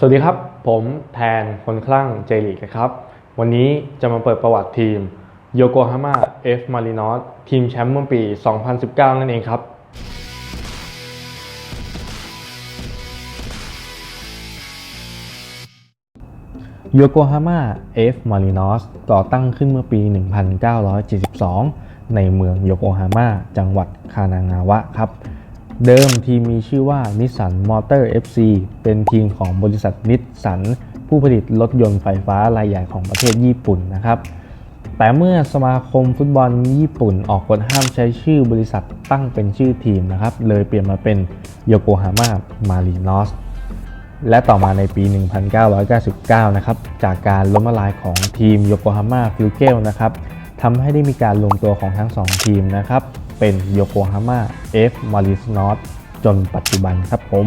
สวัสดีครับ ผมแทนคนคลั่งเจลีกนะครับ วันนี้จะมาเปิดประวัติทีมโยโกฮาม่าเอฟมารินอสทีมแชมป์เมื่อปี 2019 นั่นเองครับ โยโกฮาม่าเอฟมารินอสก่อตั้งขึ้นเมื่อปี 1972 ในเมืองโยโกฮาม่าจังหวัดคานางาวะครับ เดิมทีมมีชื่อว่านิสสันมอเตอร์ FC เป็นทีมของบริษัทนิสสันผู้ผลิตรถยนต์ไฟฟ้ารายใหญ่ของประเทศญี่ปุ่นนะครับแต่เมื่อสมาคมฟุตบอลญี่ปุ่นออกกฎห้ามใช้ชื่อบริษัทตั้งเป็นชื่อทีมนะครับ เลยเปลี่ยนมาเป็นโยโกฮาม่ามารีนอสและต่อมาในปี 1999 นะครับ จากการล้มละลายของทีมโยโกฮาม่าฟิลเกลนะครับทำให้ได้มีการรวมตัวของทั้ง 2 ทีมนะครับ เป็นโยโกฮาม่าเอฟมารินอสจนปัจจุบันครับผม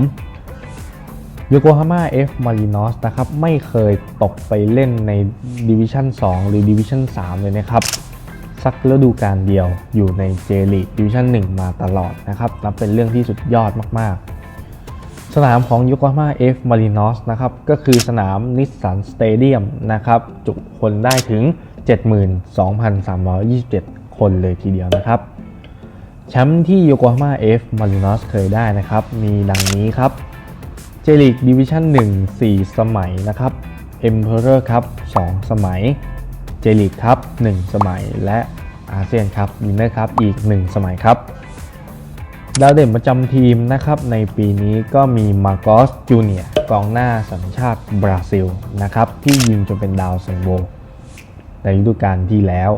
โยโกฮาม่าเอฟมารินอสนะครับไม่เคยตกไปเล่นในดิวิชั่น2หรือดิวิชั่น3เลยนะครับ สักฤดูกาลเดียวอยู่ในเจลีดิวิชั่น1มาตลอดนะครับ นับเป็นเรื่องที่สุดยอดมากๆ สนามของโยโกฮาม่าเอฟมารินอสนะครับก็คือสนามนิสสันสเตเดียมนะครับจุคนได้ถึง 72,327 คนเลยทีเดียวนะครับ แชมป์ที่โยโกฮาม่าเอฟมารินอสเคยได้นะครับ มีดังนี้ครับ เจลีกดิวิชั่น1 4 สมัยนะครับเอ็มเพอร์ครับ2สมัย เจลีกครับ 1 สมัย และอาเซียนครับวินเนอร์ครับอีก 1 สมัยครับ ดาวเด่นประจำทีมนะครับ ในปีนี้ก็มีมาโกสจูเนียกองหน้าสัญชาติบราซิลนะครับ ที่ยิงจนเป็นดาวซันโวในฤดูกาลที่แล้ว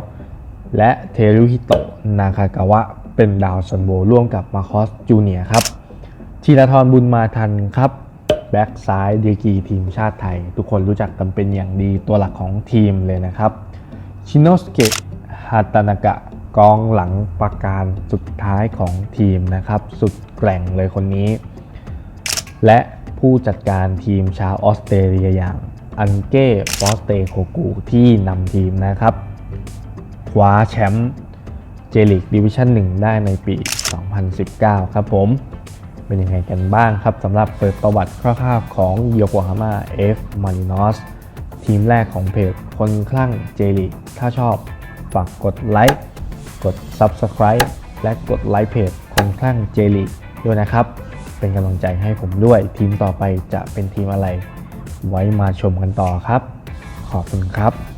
และเทรุฮิโตะนาคากาวะ เป็นดาวซันโวร่วมกับมาโคสจูเนียครับธีรทรบุญมาทันครับแบ็กซ้ายดีกีทีมชาติไทย ทุกคนรู้จักกันเป็นอย่างดีตัวหลักของทีมเลยนะครับชิโนสเกะฮาตานากะกองหลังประการสุดท้ายของทีมนะครับ สุดแกร่งเลยคนนี้ และผู้จัดการทีมชาวออสเตรเลียอย่างอันเก้ฟอสเตโคกูที่นำทีมนะครับคว้าแชมป์ เจลิกดิวิชั่น1ได้ในปี 2019 ครับผม เป็นยังไงกันบ้างครับสำหรับเปิดประวัติคร่าวๆของโยโกฮาม่าเอฟมารินอสทีมแรกของเพจคนคลั่งเจลีถ้าชอบฝากกดไลค์กด Subscribe และกดไลค์เพจคนคลั่งเจลีด้วยนะครับ เป็นกำลังใจให้ผมด้วย ทีมต่อไปจะเป็นทีมอะไร ไว้มาชมกันต่อครับ ขอบคุณครับ